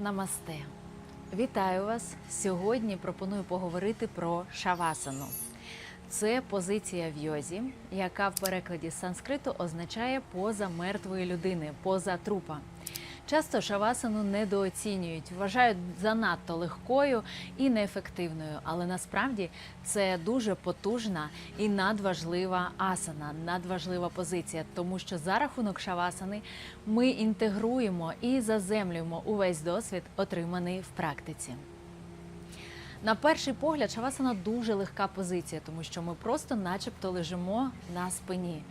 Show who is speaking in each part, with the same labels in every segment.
Speaker 1: Намасте. Вітаю вас! Сьогодні пропоную поговорити про шавасану. Це позиція в йозі, яка в перекладі з санскриту означає поза мертвої людини, поза трупа. Часто шавасану недооцінюють, вважають занадто легкою і неефективною, але насправді це дуже потужна і надважлива асана, надважлива позиція, тому що за рахунок шавасани ми інтегруємо і заземлюємо увесь досвід, отриманий в практиці. На перший погляд, шавасана дуже легка позиція, тому що ми просто, начебто, лежимо на спині.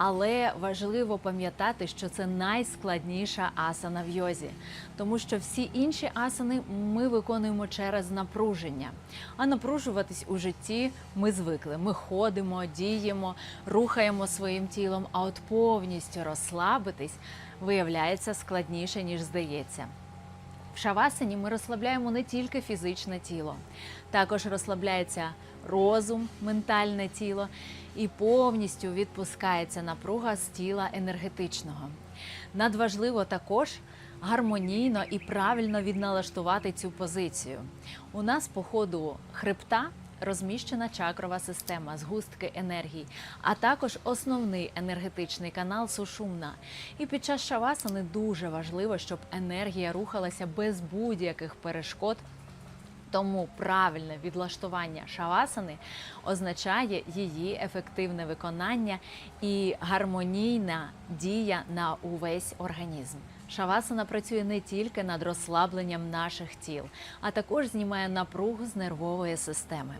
Speaker 1: Але важливо пам'ятати, що це найскладніша асана в йозі, тому що всі інші асани ми виконуємо через напруження. А напружуватись у житті ми звикли. Ми ходимо, діємо, рухаємо своїм тілом, а от повністю розслабитись виявляється складніше, ніж здається. В шавасані ми розслабляємо не тільки фізичне тіло, також розслабляється розум, ментальне тіло і повністю відпускається напруга з тіла енергетичного. Надважливо також гармонійно і правильно відналаштувати цю позицію. У нас по ходу хребта розміщена чакрова система, згустки енергії, а також основний енергетичний канал сушумна. І під час шавасани дуже важливо, щоб енергія рухалася без будь-яких перешкод. Тому правильне відлаштування шавасани означає її ефективне виконання і гармонійна дія на увесь організм. Шавасана працює не тільки над розслабленням наших тіл, а також знімає напругу з нервової системи.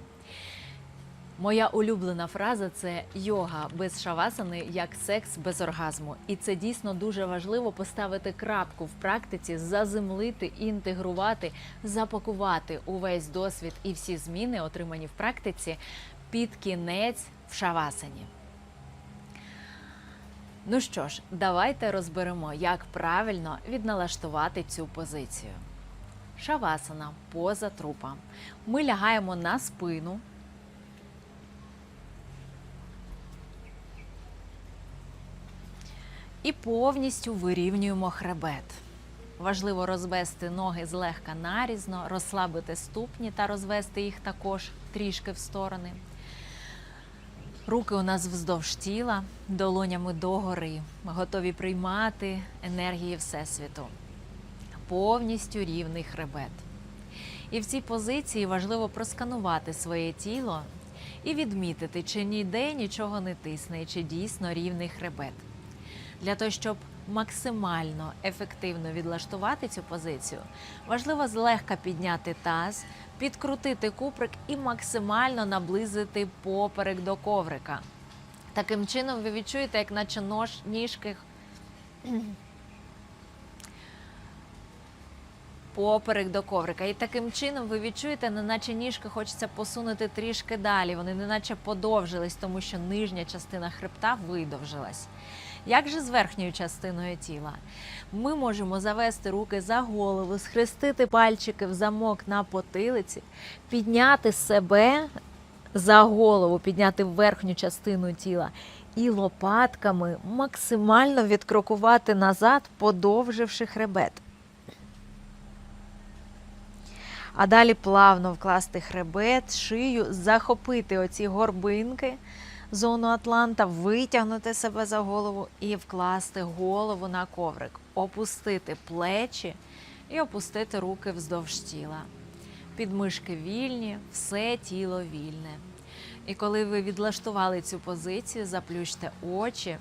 Speaker 1: Моя улюблена фраза це йога без шавасани як секс без оргазму. І це дійсно дуже важливо поставити крапку в практиці, заземлити, інтегрувати, запакувати увесь досвід і всі зміни, отримані в практиці, під кінець в шавасані. Ну що ж, давайте розберемо, як правильно відналаштувати цю позицію. Шавасана поза трупа. Ми лягаємо на спину. І повністю вирівнюємо хребет. Важливо розвести ноги злегка нарізно, розслабити ступні та розвести їх також трішки в сторони. Руки у нас вздовж тіла, долонями догори, готові приймати енергії Всесвіту. Повністю рівний хребет. І в цій позиції важливо просканувати своє тіло і відмітити, чи ніде нічого не тисне, чи дійсно рівний хребет. Для того, щоб максимально ефективно відлаштувати цю позицію, важливо злегка підняти таз, підкрутити куприк і максимально наблизити поперек до коврика. Таким чином ви відчуєте, як наче нож, ніжки поперек до коврика. І таким чином ви відчуєте, неначе ніжки хочеться посунути трішки далі. Вони неначе подовжились, тому що нижня частина хребта видовжилась. Як же з верхньою частиною тіла? Ми можемо завести руки за голову, схрестити пальчики в замок на потилиці, підняти себе за голову, підняти верхню частину тіла і лопатками максимально відкрокувати назад, подовживши хребет. А далі плавно вкласти хребет, шию, захопити оці горбинки зону Атланта, витягнути себе за голову і вкласти голову на коврик, опустити плечі і опустити руки вздовж тіла. Підмишки вільні, все тіло вільне. І коли ви відлаштували цю позицію, заплющте очі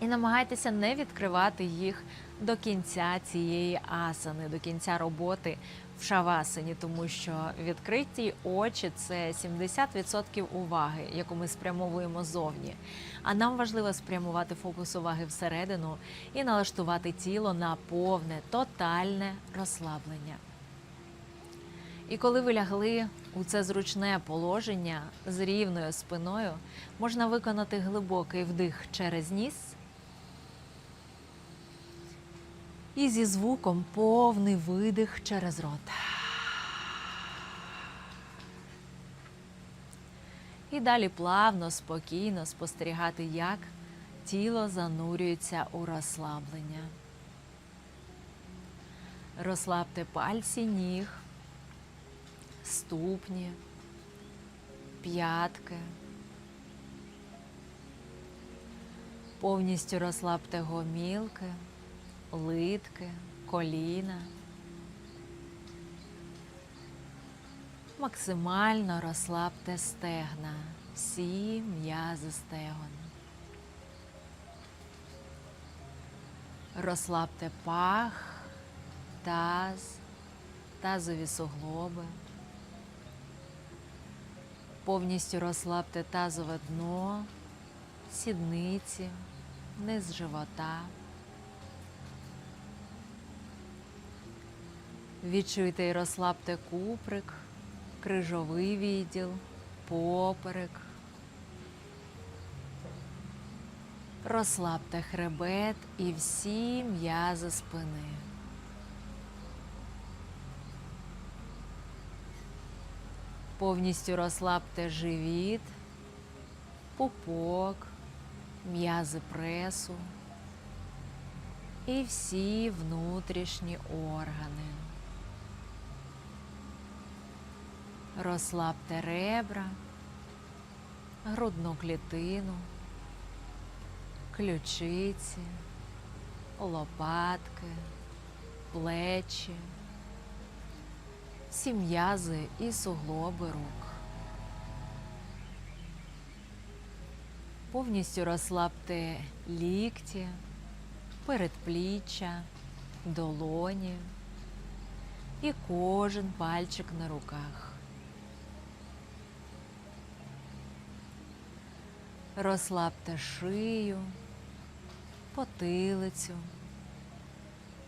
Speaker 1: і намагайтеся не відкривати їх до кінця цієї асани, до кінця роботи в шавасані, тому що відкриті очі це 70% уваги, яку ми спрямовуємо зовні. А нам важливо спрямувати фокус уваги всередину і налаштувати тіло на повне, тотальне розслаблення. І коли ви лягли у це зручне положення з рівною спиною, можна виконати глибокий вдих через ніс. І зі звуком повний видих через рот. І далі плавно, спокійно спостерігати, як тіло занурюється у розслаблення. Розслабте пальці ніг, ступні, п'ятки. Повністю розслабте гомілки, литки, коліна. Максимально розслабте стегна, всі м'язи стегон. Розслабте пах, таз, тазові суглоби. Повністю розслабте тазове дно, сідниці, низ живота. Відчуйте і розслабте куприк, крижовий відділ, поперек. Розслабте хребет і всі м'язи спини. Повністю розслабте живіт, пупок, м'язи пресу і всі внутрішні органи. Розслабте ребра, грудну клітину, ключиці, лопатки, плечі, всі м'язи і суглоби рук. Повністю розслабте лікті, передпліччя, долоні і кожен пальчик на руках. Розслабте шию, потилицю,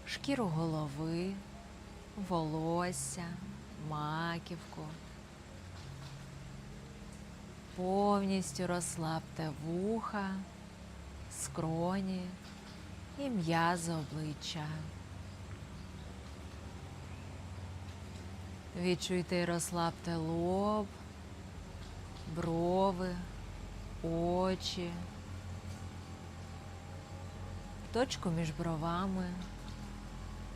Speaker 1: шкіру голови, волосся, маківку. Повністю розслабте вуха, скроні і м'язи обличчя. Відчуйте і розслабте лоб, брови, очі, точку між бровами,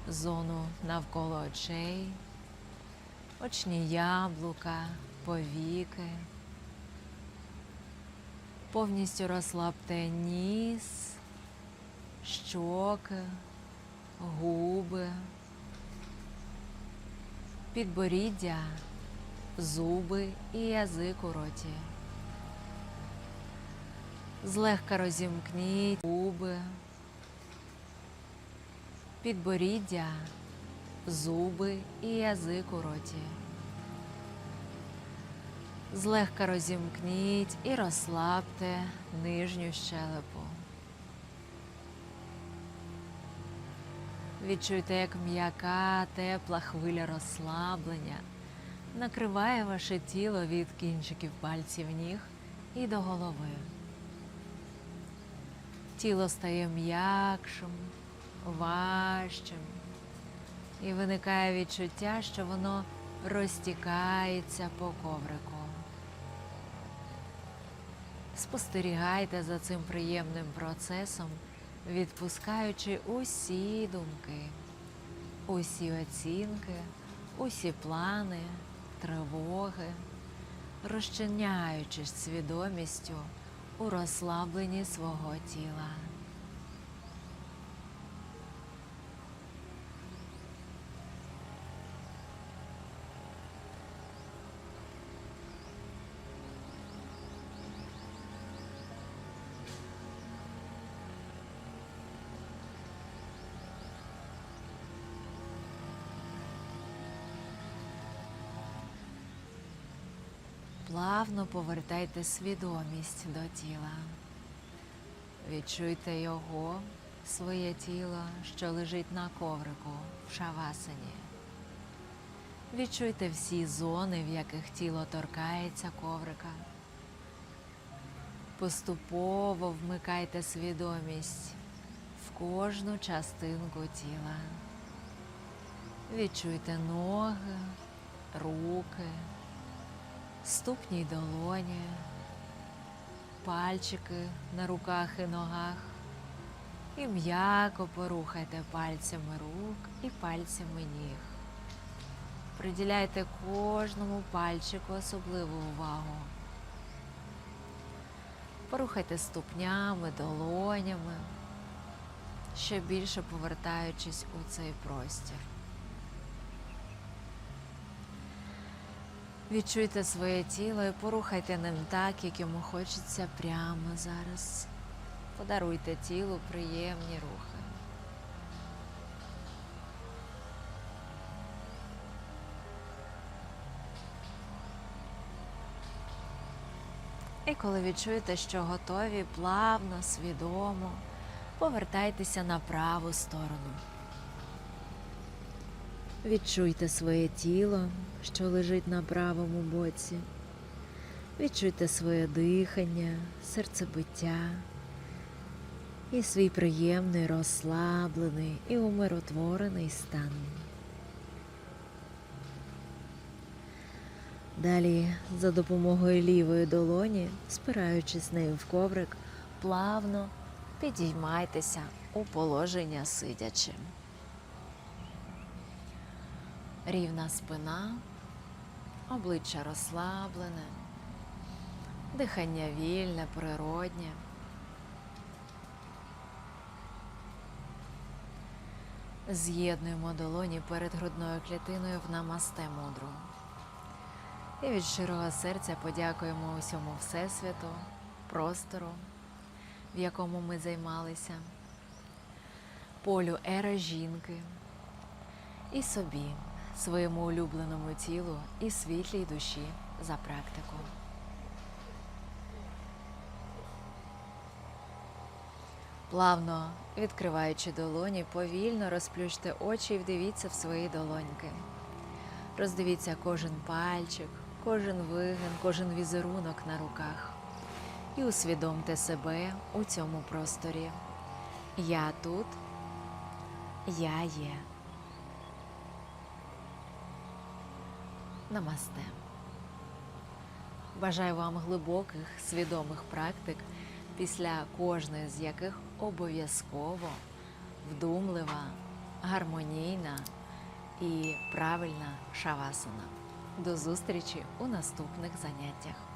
Speaker 1: зону навколо очей, очні яблука, повіки. Повністю розслабте ніс, щоки, губи, підборіддя, зуби і язик у роті. Злегка розімкніть губи, підборіддя, зуби і язик у роті. Злегка розімкніть і розслабте нижню щелепу. Відчуйте, як м'яка, тепла хвиля розслаблення накриває ваше тіло від кінчиків пальців ніг і до голови. Тіло стає м'якшим, важчим, і виникає відчуття, що воно розтікається по коврику. Спостерігайте за цим приємним процесом, відпускаючи усі думки, усі оцінки, усі плани, тривоги, розчиняючись свідомістю у розслабленні свого тіла. Плавно повертайте свідомість до тіла. Відчуйте його, своє тіло, що лежить на коврику в шавасані. Відчуйте всі зони, в яких тіло торкається коврика. Поступово вмикайте свідомість в кожну частинку тіла. Відчуйте ноги, руки, ступні й долоні, пальчики на руках і ногах, І м'яко порухайте пальцями рук і пальцями ніг. Приділяйте кожному пальчику особливу увагу. Порухайте ступнями, долонями, ще більше повертаючись у цей простір. Відчуйте своє тіло і порухайте ним так, як йому хочеться прямо зараз. Подаруйте тілу приємні рухи. І коли відчуєте, що готові, плавно, свідомо повертайтеся на праву сторону. Відчуйте своє тіло, що лежить на правому боці. Відчуйте своє дихання, серцебиття і свій приємний, розслаблений і умиротворений стан. Далі, за допомогою лівої долоні, спираючись нею в коврик, плавно підіймайтеся у положення сидячи. Рівна спина, обличчя розслаблене, дихання вільне, природнє. З'єднуємо долоні перед грудною клітиною в намасте мудру. І від щирого серця подякуємо усьому Всесвіту, простору, в якому ми займалися, полю ера жінки і собі, своєму улюбленому тілу і світлій душі за практику. Плавно відкриваючи долоні, повільно розплющте очі і вдивіться в свої долоньки. Роздивіться кожен пальчик, кожен вигин, кожен візерунок на руках. І усвідомте себе у цьому просторі. Я тут, я є. Намасте. Бажаю вам глибоких, свідомих практик, після кожної з яких обов'язково вдумлива, гармонійна і правильна шавасана. До зустрічі у наступних заняттях.